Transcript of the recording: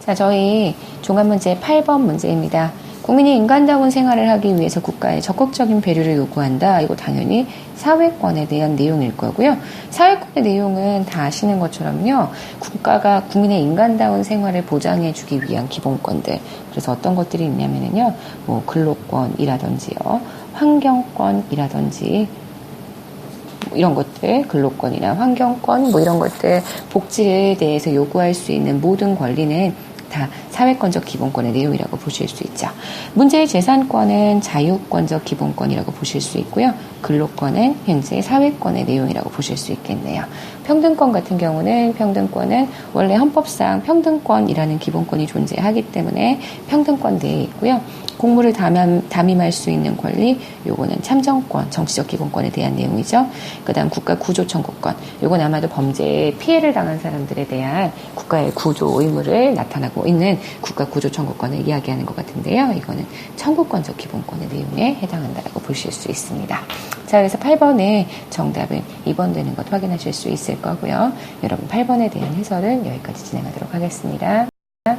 자, 저희 종합문제 8번 문제입니다. 국민이 인간다운 생활을 하기 위해서 국가에 적극적인 배려를 요구한다. 이거 당연히 사회권에 대한 내용일 거고요. 사회권의 내용은 다 아시는 것처럼요. 국가가 국민의 인간다운 생활을 보장해 주기 위한 기본권들. 그래서 어떤 것들이 있냐면요. 뭐 근로권이라든지요. 환경권이라든지 뭐 이런 것들, 근로권이나 환경권, 뭐 이런 것들, 복지에 대해서 요구할 수 있는 모든 권리는 다 사회권적 기본권의 내용이라고 보실 수 있죠. 문제의 재산권은 자유권적 기본권이라고 보실 수 있고요. 근로권은 현재 사회권의 내용이라고 보실 수 있겠네요. 평등권 같은 경우는 평등권은 원래 헌법상 평등권이라는 기본권이 존재하기 때문에 평등권 내에 있고요. 공무를 담임, 담임할 수 있는 권리, 요거는 참정권, 정치적 기본권에 대한 내용이죠. 그 다음 국가 구조 청구권, 요건 아마도 범죄에 피해를 당한 사람들에 대한 국가의 구조 의무를 나타나고 있는 국가 구조 청구권을 이야기하는 것 같은데요. 이거는 청구권적 기본권의 내용에 해당한다고 보실 수 있습니다. 자, 그래서 8번에 정답은 2번 되는 것 확인하실 수 있을 거고요. 여러분 8번에 대한 해설은 여기까지 진행하도록 하겠습니다.